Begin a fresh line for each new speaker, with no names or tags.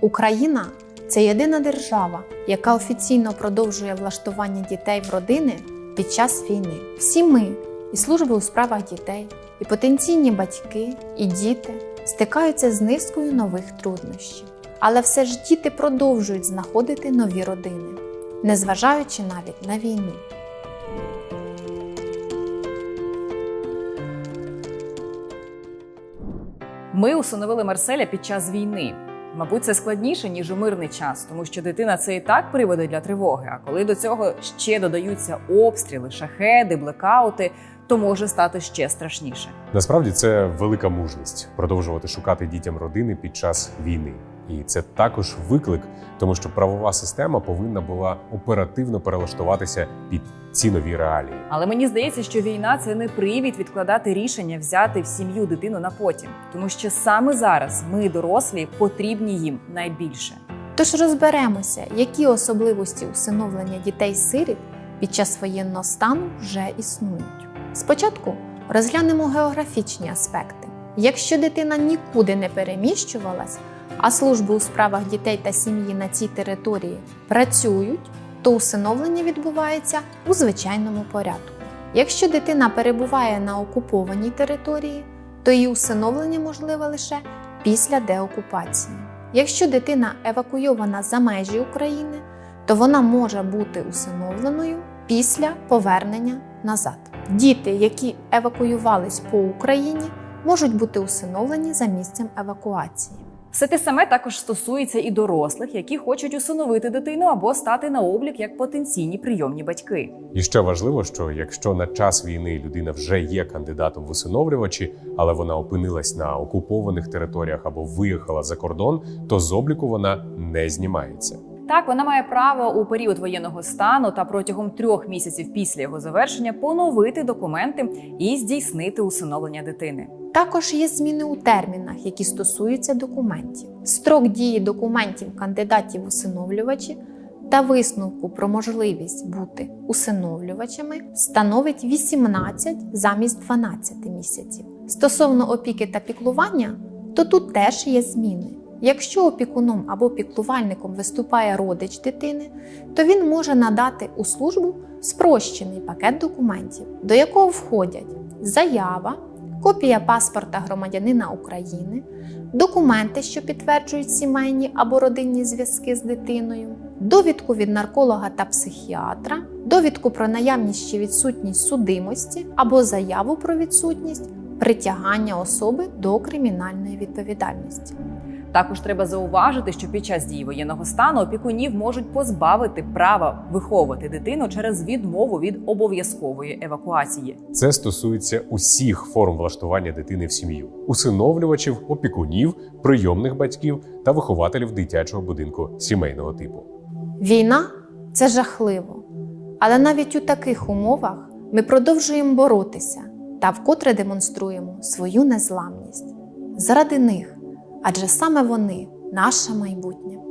Україна це єдина держава, яка офіційно продовжує влаштування дітей в родини під час війни. Всі ми, і служби у справах дітей, і потенційні батьки, і діти стикаються з низкою нових труднощів. Але все ж діти продовжують знаходити нові родини, незважаючи навіть на війну.
Ми усиновили Марселя під час війни. Мабуть, це складніше ніж у мирний час, тому що дитина це і так приводи для тривоги. А коли до цього ще додаються обстріли, шахеди, блекаути, то може стати ще страшніше.
Насправді це велика мужність продовжувати шукати дітям родини під час війни. І це також виклик, тому що правова система повинна була оперативно перелаштуватися під ці нові реалії.
Але мені здається, що війна це не привід відкладати рішення взяти в сім'ю дитину на потім, тому що саме зараз ми, дорослі, потрібні їм найбільше.
Тож розберемося, які особливості усиновлення дітей-сиріт під час воєнного стану вже існують. Спочатку розглянемо географічні аспекти. Якщо дитина нікуди не переміщувалась, а служби у справах дітей та сім'ї на цій території працюють, то усиновлення відбувається у звичайному порядку. Якщо дитина перебуває на окупованій території, то її усиновлення можливе лише після деокупації. Якщо дитина евакуйована за межі України, то вона може бути усиновленою після повернення назад. Діти, які евакуювались по Україні, можуть бути усиновлені за місцем евакуації.
Все те саме також стосується і дорослих, які хочуть усиновити дитину або стати на облік як потенційні прийомні батьки.
І ще важливо, що якщо на час війни людина вже є кандидатом в усиновлювачі, але вона опинилась на окупованих територіях або виїхала за кордон, то з обліку вона не знімається.
Так, вона має право у період воєнного стану та протягом трьох місяців після його завершення поновити документи і здійснити усиновлення дитини.
Також є зміни у термінах, які стосуються документів. Строк дії документів кандидатів усиновлювачі та висновку про можливість бути усиновлювачами становить 18 замість 12 місяців. Стосовно опіки та піклування, то тут теж є зміни. Якщо опікуном або піклувальником виступає родич дитини, то він може надати у службу спрощений пакет документів, до якого входять заява, копія паспорта громадянина України, документи, що підтверджують сімейні або родинні зв'язки з дитиною, довідку від нарколога та психіатра, довідку про наявність чи відсутність судимості або заяву про відсутність притягання особи до кримінальної відповідальності.
Також треба зауважити, що під час дії воєнного стану опікунів можуть позбавити права виховувати дитину через відмову від обов'язкової евакуації.
Це стосується усіх форм влаштування дитини в сім'ю: усиновлювачів, опікунів, прийомних батьків та вихователів дитячого будинку сімейного типу.
Війна це жахливо, але навіть у таких умовах ми продовжуємо боротися та вкотре демонструємо свою незламність заради них, адже саме вони наше майбутнє.